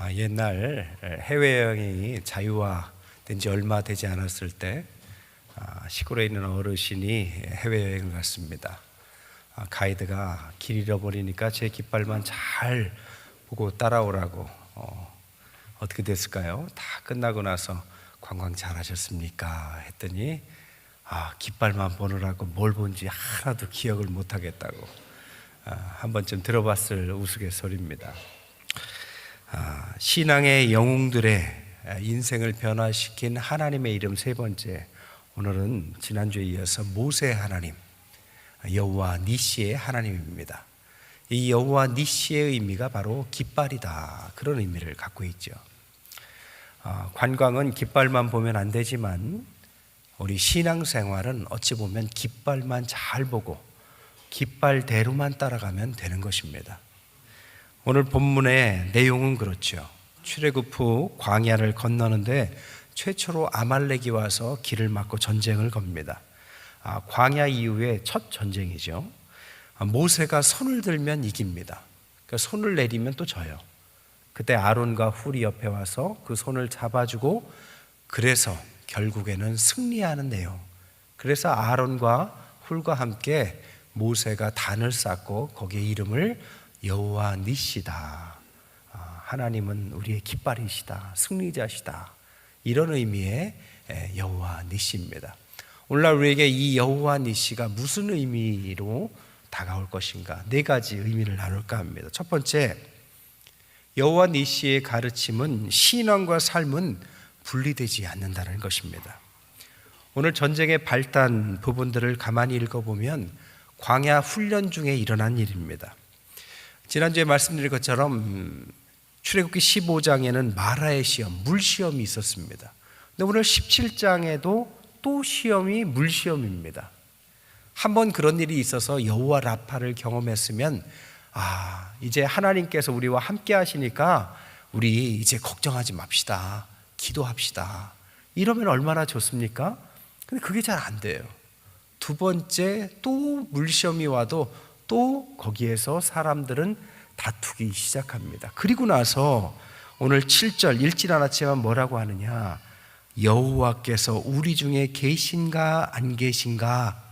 아, 옛날 해외 여행이 자유화된 지 얼마 되지 않았을 때 아, 시골에 있는 어르신이 해외 여행을 갔습니다. 아, 가이드가 길 잃어버리니까 제 깃발만 잘 보고 따라오라고 어, 어떻게 됐을까요? 다 끝나고 나서 관광 잘하셨습니까? 했더니 아 깃발만 보느라고 뭘 본지 하나도 기억을 못하겠다고 아, 한 번쯤 들어봤을 우스갯소리입니다. 아, 신앙의 영웅들의 인생을 변화시킨 하나님의 이름 세 번째 오늘은 지난주에 이어서 모세 하나님 여호와 니시의 하나님입니다. 이 여호와 니시의 의미가 바로 깃발이다 그런 의미를 갖고 있죠. 아, 관광은 깃발만 보면 안 되지만 우리 신앙생활은 어찌 보면 깃발만 잘 보고 깃발대로만 따라가면 되는 것입니다. 오늘 본문의 내용은 그렇죠. 출애굽 후 광야를 건너는데 최초로 아말렉이 와서 길을 막고 전쟁을 겁니다. 아, 광야 이후에 첫 전쟁이죠. 아, 모세가 손을 들면 이깁니다. 그러니까 손을 내리면 또 져요. 그때 아론과 훌이 옆에 와서 그 손을 잡아주고 그래서 결국에는 승리하는 내용. 그래서 아론과 훌과 함께 모세가 단을 쌓고 거기에 이름을 여호와 니시다. 아, 하나님은 우리의 깃발이시다. 승리자시다. 이런 의미의 여호와 니시입니다. 오늘날 우리에게 이 여호와 니시가 무슨 의미로 다가올 것인가? 네 가지 의미를 나눌까 합니다. 첫 번째, 여호와 니시의 가르침은 신앙과 삶은 분리되지 않는다는 것입니다. 오늘 전쟁의 발단 부분들을 가만히 읽어보면 광야 훈련 중에 일어난 일입니다. 지난주에 말씀드린 것처럼 출애굽기 15장에는 마라의 시험, 물 시험이 있었습니다. 근데 오늘 17장에도 또 시험이 물 시험입니다. 한번 그런 일이 있어서 여호와 라파를 경험했으면 아, 이제 하나님께서 우리와 함께 하시니까 우리 이제 걱정하지 맙시다. 기도합시다. 이러면 얼마나 좋습니까? 근데 그게 잘 안 돼요. 두 번째 또 물시험이 와도 또 거기에서 사람들은 다투기 시작합니다. 그리고 나서 오늘 7절 읽질 않았지만 뭐라고 하느냐? 여호와께서 우리 중에 계신가 안 계신가?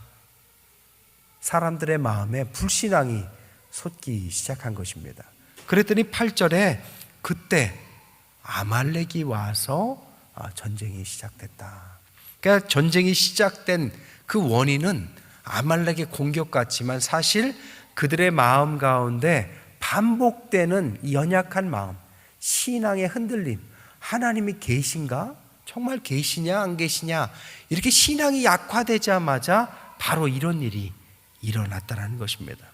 사람들의 마음에 불신앙이 솟기 시작한 것입니다. 그랬더니 8절에 그때 아말렉이 와서 아, 전쟁이 시작됐다. 그러니까 전쟁이 시작된 그 원인은 아말렉의 공격 같지만 사실 그들의 마음 가운데 반복되는 연약한 마음, 신앙의 흔들림, 하나님이 계신가? 정말 계시냐 안 계시냐? 이렇게 신앙이 약화되자마자 바로 이런 일이 일어났다는 것입니다.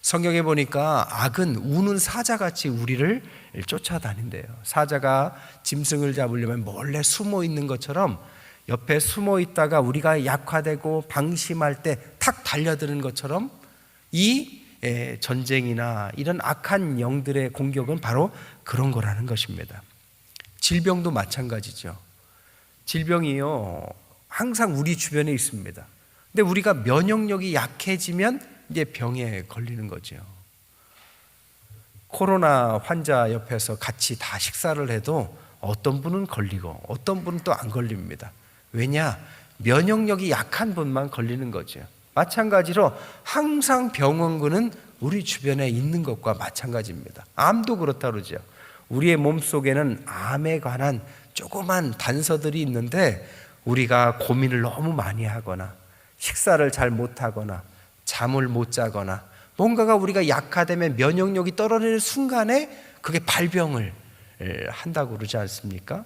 성경에 보니까 악은 우는 사자같이 우리를 쫓아다닌대요. 사자가 짐승을 잡으려면 몰래 숨어 있는 것처럼 옆에 숨어 있다가 우리가 약화되고 방심할 때 탁 달려드는 것처럼 이 전쟁이나 이런 악한 영들의 공격은 바로 그런 거라는 것입니다. 질병도 마찬가지죠. 질병이요, 항상 우리 주변에 있습니다. 근데 우리가 면역력이 약해지면 이제 병에 걸리는 거죠. 코로나 환자 옆에서 같이 다 식사를 해도 어떤 분은 걸리고 어떤 분은 또 안 걸립니다. 왜냐? 면역력이 약한 분만 걸리는 거죠. 마찬가지로 항상 병원군은 우리 주변에 있는 것과 마찬가지입니다. 암도 그렇다 그러죠. 우리의 몸 속에는 암에 관한 조그만 단서들이 있는데 우리가 고민을 너무 많이 하거나 식사를 잘 못하거나 잠을 못 자거나 뭔가가 우리가 약화되면 면역력이 떨어지는 순간에 그게 발병을 한다고 그러지 않습니까?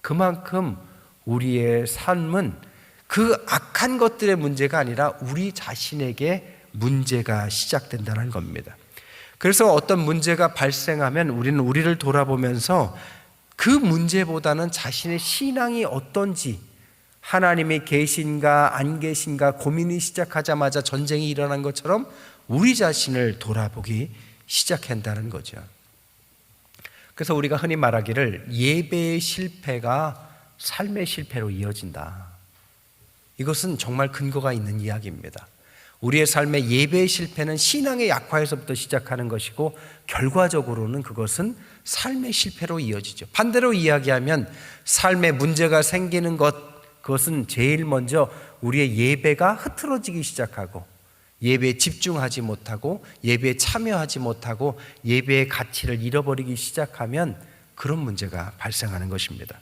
그만큼 우리의 삶은 그 악한 것들의 문제가 아니라 우리 자신에게 문제가 시작된다는 겁니다. 그래서 어떤 문제가 발생하면 우리는 우리를 돌아보면서 그 문제보다는 자신의 신앙이 어떤지 하나님이 계신가 안 계신가 고민이 시작하자마자 전쟁이 일어난 것처럼 우리 자신을 돌아보기 시작한다는 거죠. 그래서 우리가 흔히 말하기를 예배의 실패가 삶의 실패로 이어진다. 이것은 정말 근거가 있는 이야기입니다. 우리의 삶의 예배의 실패는 신앙의 약화에서부터 시작하는 것이고 결과적으로는 그것은 삶의 실패로 이어지죠. 반대로 이야기하면 삶의 문제가 생기는 것 그것은 제일 먼저 우리의 예배가 흐트러지기 시작하고 예배에 집중하지 못하고 예배에 참여하지 못하고 예배의 가치를 잃어버리기 시작하면 그런 문제가 발생하는 것입니다.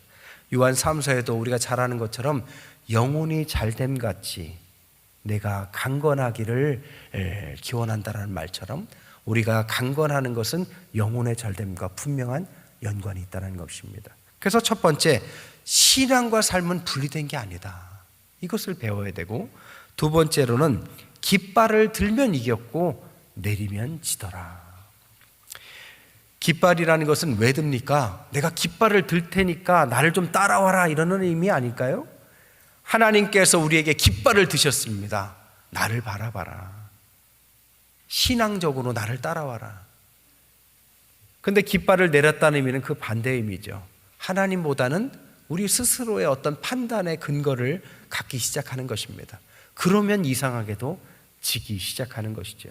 요한 3서에도 우리가 잘 아는 것처럼 영혼이 잘됨 같이 내가 강건하기를 에, 기원한다라는 말처럼 우리가 강건하는 것은 영혼의 잘됨과 분명한 연관이 있다는 것입니다. 그래서 첫 번째 신앙과 삶은 분리된 게 아니다. 이것을 배워야 되고 두 번째로는 깃발을 들면 이겼고 내리면 지더라. 깃발이라는 것은 왜 듭니까? 내가 깃발을 들 테니까 나를 좀 따라와라 이러는 의미 아닐까요? 하나님께서 우리에게 깃발을 드셨습니다. 나를 바라봐라. 신앙적으로 나를 따라와라. 근데 깃발을 내렸다는 의미는 그 반대의 의미죠. 하나님보다는 우리 스스로의 어떤 판단의 근거를 갖기 시작하는 것입니다. 그러면 이상하게도 지기 시작하는 것이죠.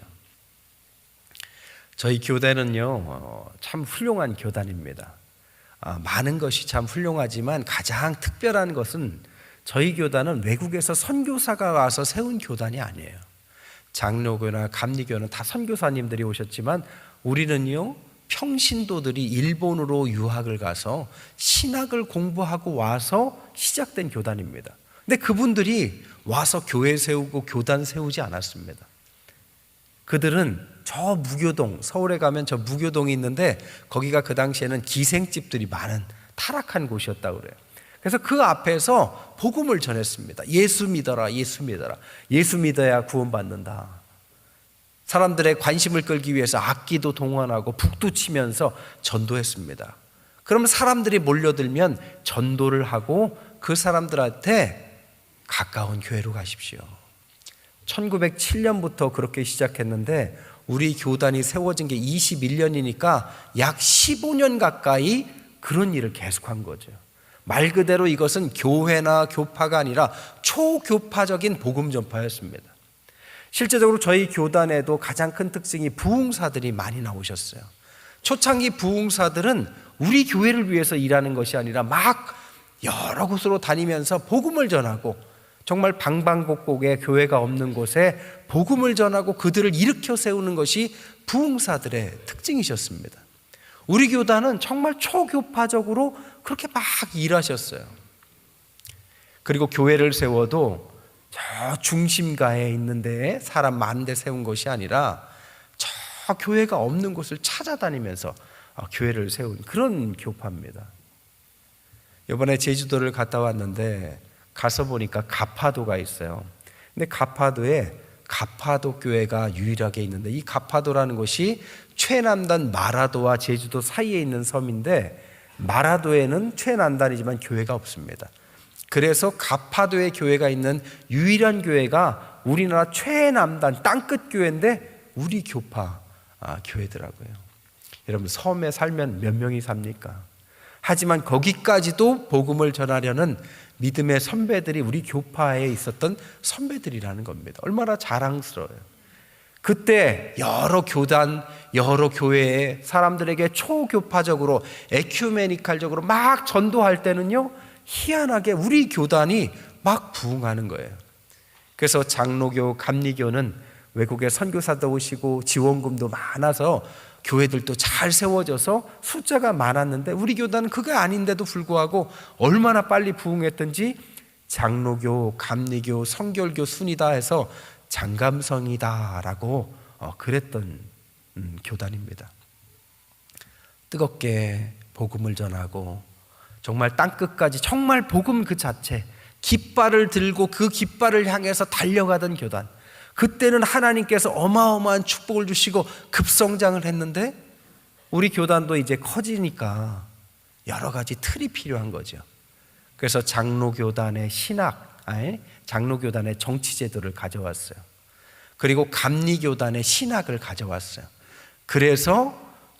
저희 교대는요, 어, 참 훌륭한 교단입니다. 아, 많은 것이 참 훌륭하지만 가장 특별한 것은 저희 교단은 외국에서 선교사가 와서 세운 교단이 아니에요. 장로교나 감리교는 다 선교사님들이 오셨지만 우리는요, 평신도들이 일본으로 유학을 가서 신학을 공부하고 와서 시작된 교단입니다. 근데 그분들이 와서 교회 세우고 교단 세우지 않았습니다. 그들은 저 무교동, 서울에 가면 저 무교동이 있는데 거기가 그 당시에는 기생집들이 많은 타락한 곳이었다고 그래요. 그래서 그 앞에서 복음을 전했습니다. 예수 믿어라, 예수 믿어라. 예수 믿어야 구원받는다. 사람들의 관심을 끌기 위해서 악기도 동원하고 북도 치면서 전도했습니다. 그러면 사람들이 몰려들면 전도를 하고 그 사람들한테 가까운 교회로 가십시오. 1907년부터 그렇게 시작했는데 우리 교단이 세워진 게 21년이니까 약 15년 가까이 그런 일을 계속한 거죠. 말 그대로 이것은 교회나 교파가 아니라 초교파적인 복음 전파였습니다. 실제적으로 저희 교단에도 가장 큰 특징이 부흥사들이 많이 나오셨어요. 초창기 부흥사들은 우리 교회를 위해서 일하는 것이 아니라 막 여러 곳으로 다니면서 복음을 전하고 정말 방방곡곡에 교회가 없는 곳에 복음을 전하고 그들을 일으켜 세우는 것이 부흥사들의 특징이셨습니다. 우리 교단은 정말 초교파적으로 그렇게 막 일하셨어요. 그리고 교회를 세워도 저 중심가에 있는데 사람 많은데 세운 것이 아니라 저 교회가 없는 곳을 찾아다니면서 어, 교회를 세운 그런 교파입니다. 이번에 제주도를 갔다 왔는데 가서 보니까 가파도가 있어요. 근데 가파도에 가파도 교회가 유일하게 있는데 이 가파도라는 곳이 최남단 마라도와 제주도 사이에 있는 섬인데 마라도에는 최남단이지만 교회가 없습니다. 그래서 가파도에 교회가 있는 유일한 교회가 우리나라 최남단 땅끝 교회인데 우리 교파 아, 교회더라고요. 여러분 섬에 살면 몇 명이 삽니까? 하지만 거기까지도 복음을 전하려는 믿음의 선배들이 우리 교파에 있었던 선배들이라는 겁니다. 얼마나 자랑스러워요. 그때 여러 교단, 여러 교회에 사람들에게 초교파적으로 에큐메니칼적으로 막 전도할 때는요, 희한하게 우리 교단이 막 부흥하는 거예요. 그래서 장로교, 감리교는 외국에 선교사도 오시고 지원금도 많아서 교회들도 잘 세워져서 숫자가 많았는데 우리 교단은 그게 아닌데도 불구하고 얼마나 빨리 부흥했던지 장로교, 감리교, 성결교 순이다 해서 장감성이다라고 어, 그랬던 음, 교단입니다. 뜨겁게 복음을 전하고 정말 땅 끝까지 정말 복음 그 자체 깃발을 들고 그 깃발을 향해서 달려가던 교단. 그때는 하나님께서 어마어마한 축복을 주시고 급성장을 했는데 우리 교단도 이제 커지니까 여러 가지 틀이 필요한 거죠. 그래서 장로교단의 신학, 아니, 장로교단의 정치제도를 가져왔어요. 그리고 감리교단의 신학을 가져왔어요. 그래서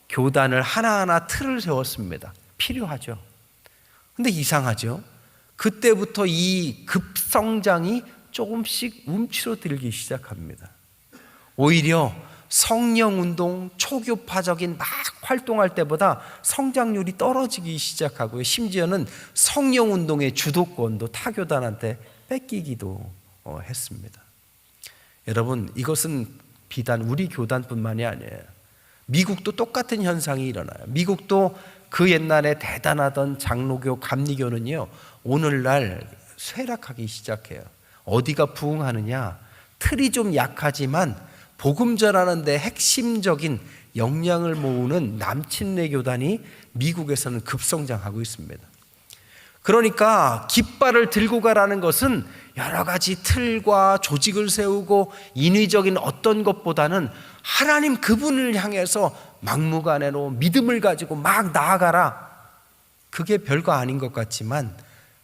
교단을 하나하나 틀을 세웠습니다. 필요하죠. 근데 이상하죠. 그때부터 이 급성장이 조금씩 움츠러 들기 시작합니다. 오히려 성령 운동 초교파적인 막 활동할 때보다 성장률이 떨어지기 시작하고요. 심지어는 성령 운동의 주도권도 타교단한테 뺏기기도 어, 했습니다. 여러분, 이것은 비단 우리 교단뿐만이 아니에요. 미국도 똑같은 현상이 일어나요. 미국도 그 옛날에 대단하던 장로교, 감리교는요, 오늘날 쇠락하기 시작해요. 어디가 부흥하느냐? 틀이 좀 약하지만 복음 전하는데 핵심적인 역량을 모으는 남친내 교단이 미국에서는 급성장하고 있습니다. 그러니까 깃발을 들고 가라는 것은 여러 가지 틀과 조직을 세우고 인위적인 어떤 것보다는 하나님 그분을 향해서 막무가내로 믿음을 가지고 막 나아가라. 그게 별거 아닌 것 같지만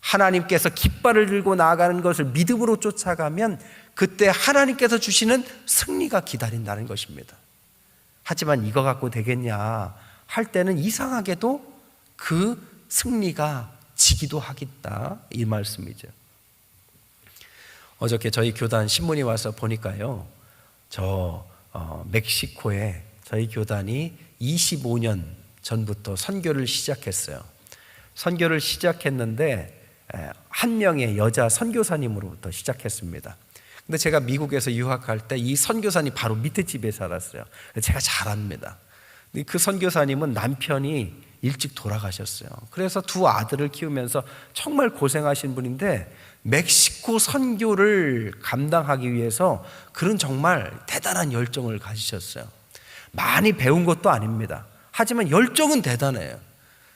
하나님께서 깃발을 들고 나아가는 것을 믿음으로 쫓아가면 그때 하나님께서 주시는 승리가 기다린다는 것입니다. 하지만 이거 갖고 되겠냐 할 때는 이상하게도 그 승리가 지기도 하겠다 이 말씀이죠. 어저께 저희 교단 신문이 와서 보니까요, 저 어, 멕시코에 저희 교단이 25년 전부터 선교를 시작했어요. 선교를 시작했는데 에, 한 명의 여자 선교사님으로부터 시작했습니다. 근데 제가 미국에서 유학할 때 이 선교사님 바로 밑에 집에 살았어요. 제가 잘 압니다. 그 선교사님은 남편이 일찍 돌아가셨어요. 그래서 두 아들을 키우면서 정말 고생하신 분인데 멕시코 선교를 감당하기 위해서 그런 정말 대단한 열정을 가지셨어요. 많이 배운 것도 아닙니다. 하지만 열정은 대단해요.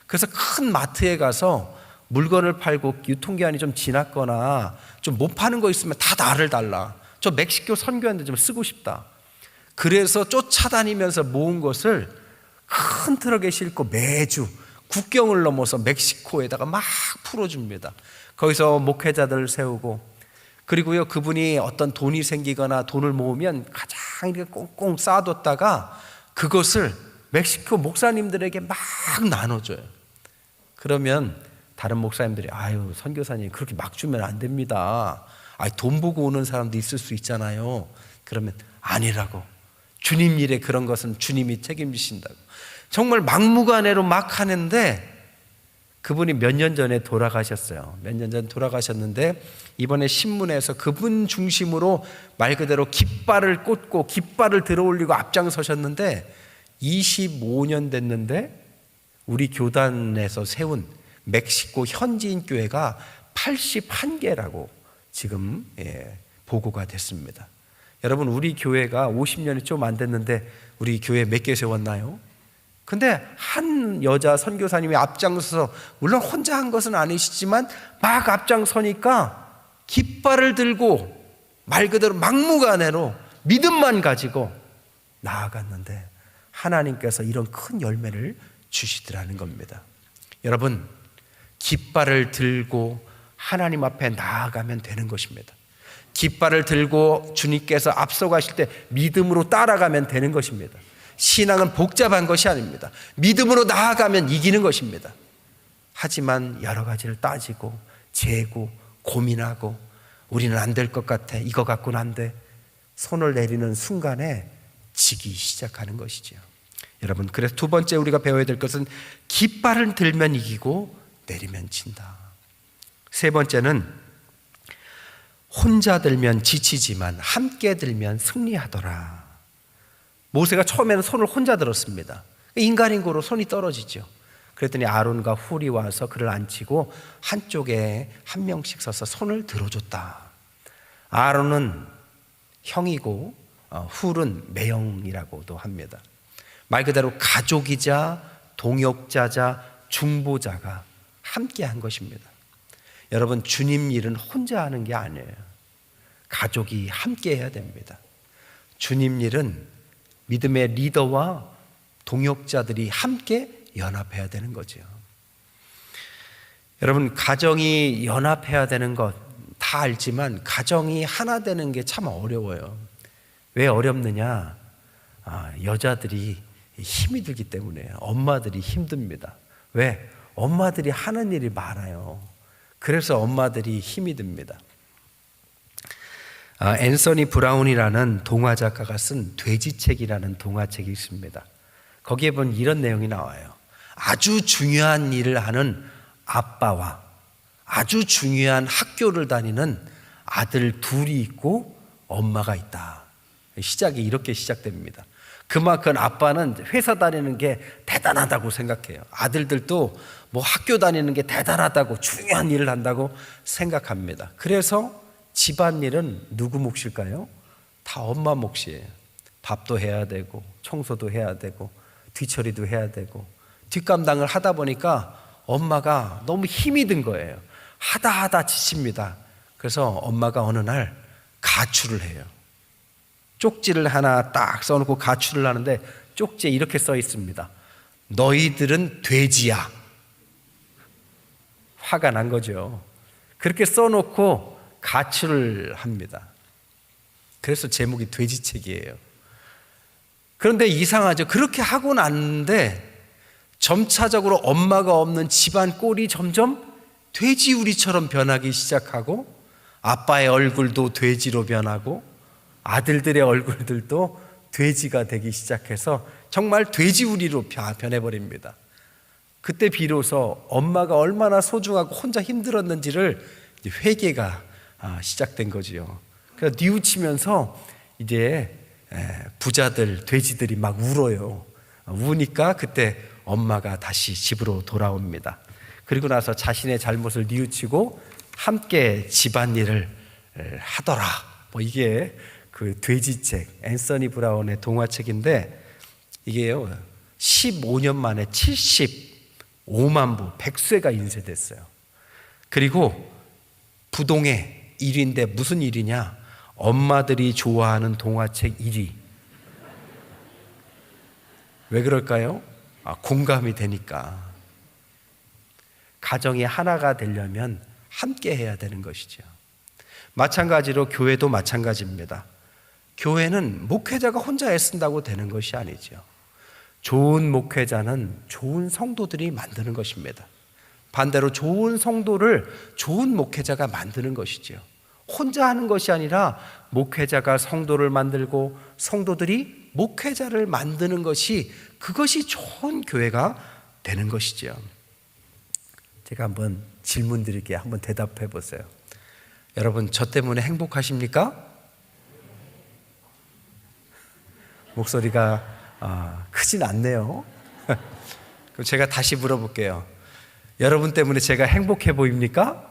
그래서 큰 마트에 가서 물건을 팔고 유통기한이 좀 지났거나 좀 못 파는 거 있으면 다 나를 달라. 저 멕시코 선교하는데 좀 쓰고 싶다. 그래서 쫓아다니면서 모은 것을 큰 트럭에 싣고 매주 국경을 넘어서 멕시코에다가 막 풀어줍니다. 거기서 목회자들을 세우고 그리고요 그분이 어떤 돈이 생기거나 돈을 모으면 가장 이렇게 꽁꽁 쌓아뒀다가 그것을 멕시코 목사님들에게 막 나눠줘요. 그러면 다른 목사님들이 아유 선교사님 그렇게 막 주면 안 됩니다. 아돈 보고 오는 사람도 있을 수 있잖아요. 그러면 아니라고 주님 일에 그런 것은 주님이 책임지신다고. 정말 막무가내로 막 하는데 그분이 몇 년 전에 돌아가셨어요. 몇 년 전 돌아가셨는데 이번에 신문에서 그분 중심으로 말 그대로 깃발을 꽂고 깃발을 들어 올리고 앞장서셨는데 25년 됐는데 우리 교단에서 세운 멕시코 현지인 교회가 81개라고 지금 예, 보고가 됐습니다. 여러분 우리 교회가 50년이 좀 안 됐는데 우리 교회 몇 개 세웠나요? 근데 한 여자 선교사님이 앞장서서 물론 혼자 한 것은 아니시지만 막 앞장서니까 깃발을 들고 말 그대로 막무가내로 믿음만 가지고 나아갔는데 하나님께서 이런 큰 열매를 주시더라는 겁니다. 여러분 깃발을 들고 하나님 앞에 나아가면 되는 것입니다. 깃발을 들고 주님께서 앞서가실 때 믿음으로 따라가면 되는 것입니다. 신앙은 복잡한 것이 아닙니다. 믿음으로 나아가면 이기는 것입니다. 하지만 여러 가지를 따지고 재고 고민하고 우리는 안 될 것 같아. 이거 갖고는 안 돼. 손을 내리는 순간에 지기 시작하는 것이죠. 여러분, 그래서 두 번째 우리가 배워야 될 것은 깃발을 들면 이기고 내리면 진다. 세 번째는 혼자 들면 지치지만 함께 들면 승리하더라. 모세가 처음에는 손을 혼자 들었습니다. 인간인 거로 손이 떨어지죠. 그랬더니 아론과 훌이 와서 그를 앉히고 한쪽에 한 명씩 서서 손을 들어줬다. 아론은 형이고 어, 훌은 매형이라고도 합니다. 말 그대로 가족이자 동역자자 중보자가 함께 한 것입니다. 여러분 주님 일은 혼자 하는 게 아니에요. 가족이 함께 해야 됩니다. 주님 일은 믿음의 리더와 동역자들이 함께 연합해야 되는 거죠. 여러분, 가정이 연합해야 되는 것 다 알지만 가정이 하나 되는 게 참 어려워요. 왜 어렵느냐? 아, 여자들이 힘이 들기 때문에 엄마들이 힘듭니다. 왜? 엄마들이 하는 일이 많아요. 그래서 엄마들이 힘이 듭니다. 아, 앤서니 브라운이라는 동화 작가가 쓴 돼지책이라는 동화책이 있습니다. 거기에 보면 이런 내용이 나와요. 아주 중요한 일을 하는 아빠와 아주 중요한 학교를 다니는 아들 둘이 있고 엄마가 있다. 시작이 이렇게 시작됩니다. 그만큼 아빠는 회사 다니는 게 대단하다고 생각해요. 아들들도 뭐 학교 다니는 게 대단하다고 중요한 일을 한다고 생각합니다. 그래서 집안일은 누구 몫일까요? 다 엄마 몫이에요. 밥도 해야 되고 청소도 해야 되고 뒤처리도 해야 되고 뒷감당을 하다 보니까 엄마가 너무 힘이 든 거예요. 하다 하다 지칩니다. 그래서 엄마가 어느 날 가출을 해요. 쪽지를 하나 딱 써놓고 가출을 하는데 쪽지에 이렇게 써 있습니다. 너희들은 돼지야. 화가 난 거죠. 그렇게 써놓고 가출을 합니다. 그래서 제목이 돼지책이에요. 그런데 이상하죠. 그렇게 하고 났는데 점차적으로 엄마가 없는 집안 꼴이 점점 돼지우리처럼 변하기 시작하고 아빠의 얼굴도 돼지로 변하고 아들들의 얼굴들도 돼지가 되기 시작해서 정말 돼지우리로 변해버립니다. 그때 비로소 엄마가 얼마나 소중하고 혼자 힘들었는지를 회개가 아, 시작된 거지요. 그래서 뉘우치면서 이제 부자들, 돼지들이 막 울어요. 우니까 그때 엄마가 다시 집으로 돌아옵니다. 그리고 나서 자신의 잘못을 뉘우치고 함께 집안일을 하더라. 뭐 이게 그 돼지책 앤서니 브라운의 동화책인데 이게요 15년 만에 75만 부 백쇄가 인쇄됐어요. 그리고 부동의 1위인데 무슨 일이냐? 엄마들이 좋아하는 동화책 1위. 왜 그럴까요? 아, 공감이 되니까. 가정이 하나가 되려면 함께 해야 되는 것이죠. 마찬가지로 교회도 마찬가지입니다. 교회는 목회자가 혼자 애쓴다고 되는 것이 아니죠. 좋은 목회자는 좋은 성도들이 만드는 것입니다. 반대로 좋은 성도를 좋은 목회자가 만드는 것이죠. 혼자 하는 것이 아니라 목회자가 성도를 만들고 성도들이 목회자를 만드는 것이 그것이 좋은 교회가 되는 것이죠. 제가 한번 질문 드릴게요. 한번 대답해 보세요. 여러분, 저 때문에 행복하십니까? 목소리가 아, 크진 않네요. 그럼 제가 다시 물어볼게요. 여러분 때문에 제가 행복해 보입니까?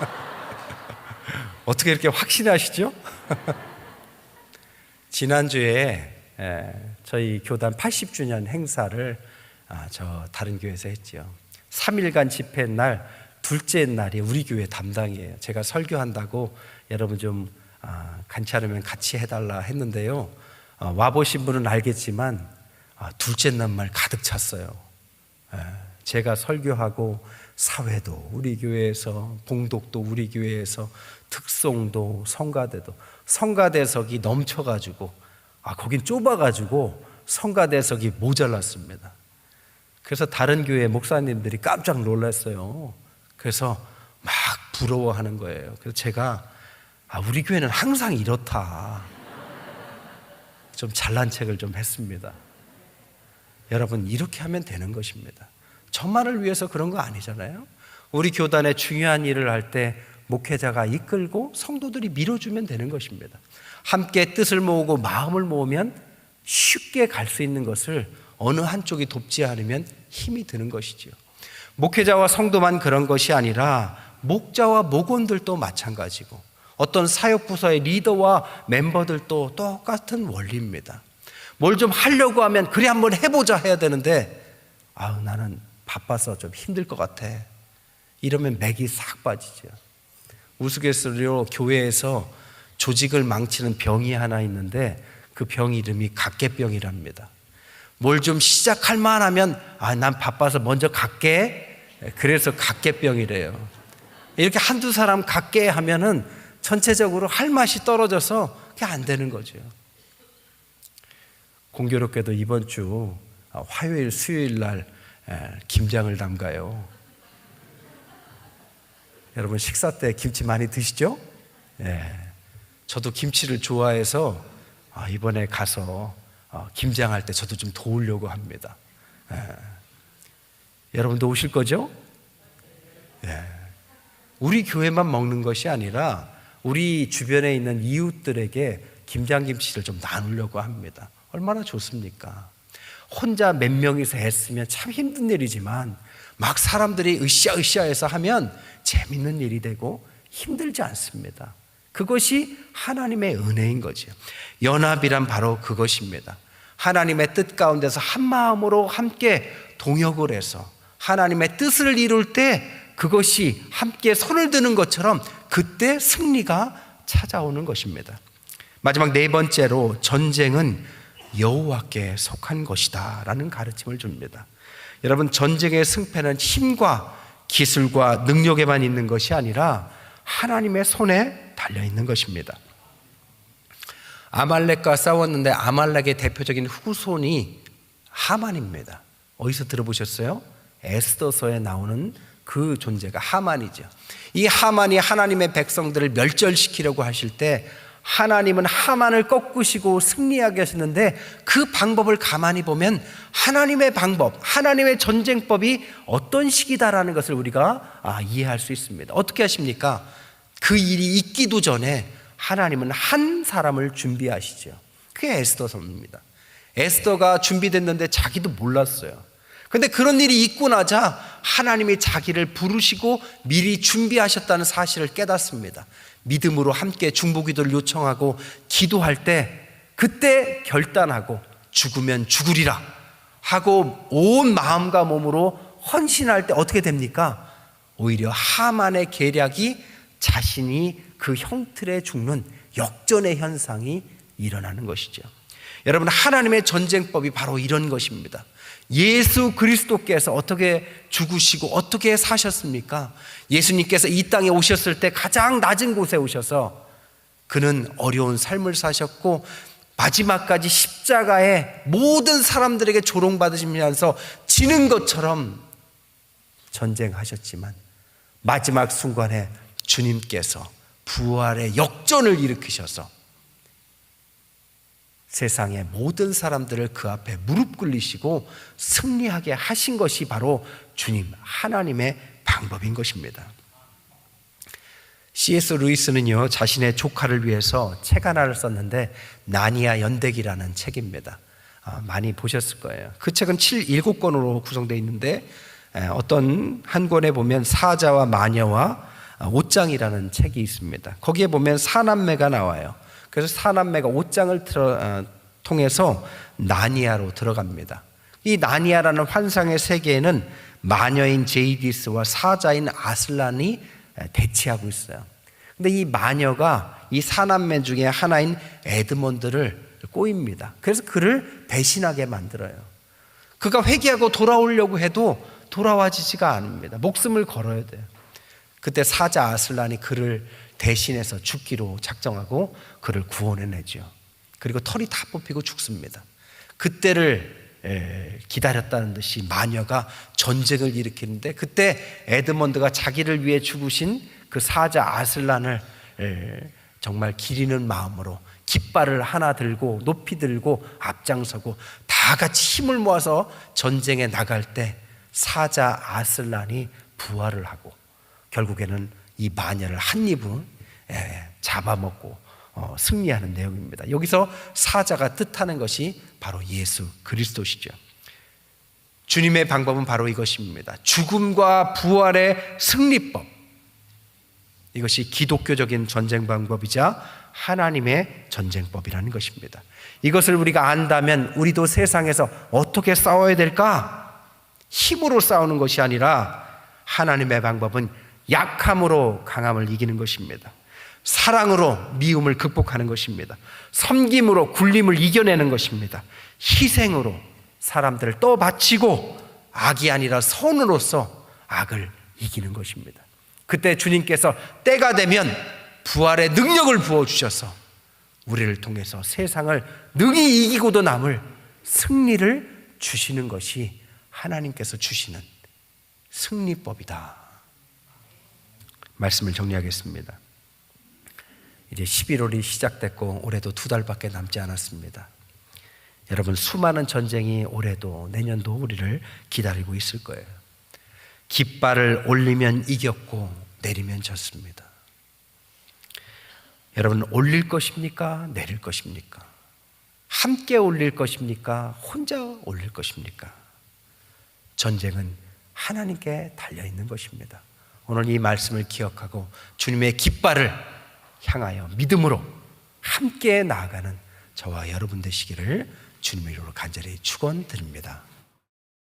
어떻게 이렇게 확신하시죠? 지난주에 저희 교단 80주년 행사를 아, 저 다른 교회에서 했죠. 3일간 집회 날 둘째 날이 우리 교회 담당이에요. 제가 설교한다고 여러분 좀 아, 괜찮으면 같이 해달라 했는데요. 아, 와보신 분은 알겠지만 둘째 날말 가득 찼어요. 제가 설교하고 사회도 우리 교회에서 봉독도 우리 교회에서 특송도 성가대도 성가대석이 넘쳐가지고 아 거긴 좁아가지고 성가대석이 모자랐습니다. 그래서 다른 교회 목사님들이 깜짝 놀랐어요. 그래서 막 부러워하는 거예요. 그래서 제가 아, 우리 교회는 항상 이렇다. 좀 잘난 책을 좀 했습니다. 여러분 이렇게 하면 되는 것입니다. 저만을 위해서 그런 거 아니잖아요. 우리 교단에 중요한 일을 할 때 목회자가 이끌고 성도들이 밀어주면 되는 것입니다. 함께 뜻을 모으고 마음을 모으면 쉽게 갈 수 있는 것을 어느 한쪽이 돕지 않으면 힘이 드는 것이지요. 목회자와 성도만 그런 것이 아니라 목자와 목원들도 마찬가지고 어떤 사역부서의 리더와 멤버들도 똑같은 원리입니다. 뭘 좀 하려고 하면 그래 한번 해보자 해야 되는데 아우 나는 바빠서 좀 힘들 것 같아. 이러면 맥이 싹 빠지죠. 우스갯소리로 교회에서 조직을 망치는 병이 하나 있는데 그 병 이름이 각계병이랍니다. 뭘 좀 시작할 만하면 아, 난 바빠서 먼저 갈게. 그래서 각계병이래요. 이렇게 한두 사람 갖게 하면은 전체적으로 할 맛이 떨어져서 그게 안 되는 거죠. 공교롭게도 이번 주 아, 화요일, 수요일 날 김장을 담가요. 여러분 식사 때 김치 많이 드시죠? 예. 저도 김치를 좋아해서 아, 이번에 가서 어, 김장할 때 저도 좀 도우려고 합니다. 예. 여러분도 오실 거죠? 예. 우리 교회만 먹는 것이 아니라 우리 주변에 있는 이웃들에게 김장김치를 좀 나누려고 합니다. 얼마나 좋습니까? 혼자 몇 명이서 했으면 참 힘든 일이지만 막 사람들이 으쌰으쌰해서 하면 재밌는 일이 되고 힘들지 않습니다. 그것이 하나님의 은혜인 거죠. 연합이란 바로 그것입니다. 하나님의 뜻 가운데서 한 마음으로 함께 동역을 해서 하나님의 뜻을 이룰 때 그것이 함께 손을 드는 것처럼 그때 승리가 찾아오는 것입니다. 마지막 네 번째로 전쟁은 여호와께 속한 것이다 라는 가르침을 줍니다. 여러분 전쟁의 승패는 힘과 기술과 능력에만 있는 것이 아니라 하나님의 손에 달려 있는 것입니다. 아말렉과 싸웠는데 아말렉의 대표적인 후손이 하만입니다. 어디서 들어보셨어요? 에스더서에 나오는 그 존재가 하만이죠. 이 하만이 하나님의 백성들을 멸절시키려고 하실 때 하나님은 하만을 꺾으시고 승리하게 하셨는데 그 방법을 가만히 보면 하나님의 방법, 하나님의 전쟁법이 어떤 식이다라는 것을 우리가 아, 이해할 수 있습니다. 어떻게 하십니까? 그 일이 있기도 전에 하나님은 한 사람을 준비하시죠. 그게 에스더서입니다. 에스더가 준비됐는데 자기도 몰랐어요. 근데 그런 일이 있고 나자 하나님이 자기를 부르시고 미리 준비하셨다는 사실을 깨닫습니다. 믿음으로 함께 중보기도를 요청하고 기도할 때 그때 결단하고 죽으면 죽으리라 하고 온 마음과 몸으로 헌신할 때 어떻게 됩니까? 오히려 하만의 계략이 자신이 그 형틀에 죽는 역전의 현상이 일어나는 것이죠. 여러분 하나님의 전쟁법이 바로 이런 것입니다. 예수 그리스도께서 어떻게 죽으시고 어떻게 사셨습니까? 예수님께서 이 땅에 오셨을 때 가장 낮은 곳에 오셔서 그는 어려운 삶을 사셨고 마지막까지 십자가에 모든 사람들에게 조롱받으시면서 지는 것처럼 전쟁하셨지만 마지막 순간에 주님께서 부활의 역전을 일으키셔서 세상의 모든 사람들을 그 앞에 무릎 꿇리시고 승리하게 하신 것이 바로 주님 하나님의 방법인 것입니다. C.S. 루이스는요 자신의 조카를 위해서 책 하나를 썼는데 나니아 연대기라는 책입니다. 아, 많이 보셨을 거예요. 그 책은 7, 7권으로 구성되어 있는데 에, 어떤 한 권에 보면 사자와 마녀와 아, 옷장이라는 책이 있습니다. 거기에 보면 사남매가 나와요. 그래서 사남매가 옷장을 틀어, 어, 통해서 나니아로 들어갑니다. 이 나니아라는 환상의 세계에는 마녀인 제이디스와 사자인 아슬란이 대치하고 있어요. 근데 이 마녀가 이 사남매 중에 하나인 에드먼드를 꼬입니다. 그래서 그를 배신하게 만들어요. 그가 회개하고 돌아오려고 해도 돌아와지지가 않습니다. 목숨을 걸어야 돼요. 그때 사자 아슬란이 그를 대신해서 죽기로 작정하고 그를 구원해내죠. 그리고 털이 다 뽑히고 죽습니다. 그때를 기다렸다는 듯이 마녀가 전쟁을 일으키는데 그때 에드먼드가 자기를 위해 죽으신 그 사자 아슬란을 정말 기리는 마음으로 깃발을 하나 들고 높이 들고 앞장서고 다 같이 힘을 모아서 전쟁에 나갈 때 사자 아슬란이 부활을 하고 결국에는 이 마녀를 한 입은 잡아먹고 어, 승리하는 내용입니다. 여기서 사자가 뜻하는 것이 바로 예수 그리스도시죠. 주님의 방법은 바로 이것입니다. 죽음과 부활의 승리법. 이것이 기독교적인 전쟁 방법이자 하나님의 전쟁법이라는 것입니다. 이것을 우리가 안다면 우리도 세상에서 어떻게 싸워야 될까? 힘으로 싸우는 것이 아니라 하나님의 방법은 약함으로 강함을 이기는 것입니다. 사랑으로 미움을 극복하는 것입니다. 섬김으로 굴림을 이겨내는 것입니다. 희생으로 사람들을 떠받치고 악이 아니라 선으로서 악을 이기는 것입니다. 그때 주님께서 때가 되면 부활의 능력을 부어주셔서 우리를 통해서 세상을 능히 이기고도 남을 승리를 주시는 것이 하나님께서 주시는 승리법이다. 말씀을 정리하겠습니다. 이제 11월이 시작됐고 올해도 두 달밖에 남지 않았습니다. 여러분 수많은 전쟁이 올해도 내년도 우리를 기다리고 있을 거예요. 깃발을 올리면 이겼고 내리면 졌습니다. 여러분 올릴 것입니까? 내릴 것입니까? 함께 올릴 것입니까? 혼자 올릴 것입니까? 전쟁은 하나님께 달려 있는 것입니다. 오늘 이 말씀을 기억하고 주님의 깃발을 향하여 믿음으로 함께 나아가는 저와 여러분 되시기를 주님의 이름으로 간절히 축원드립니다.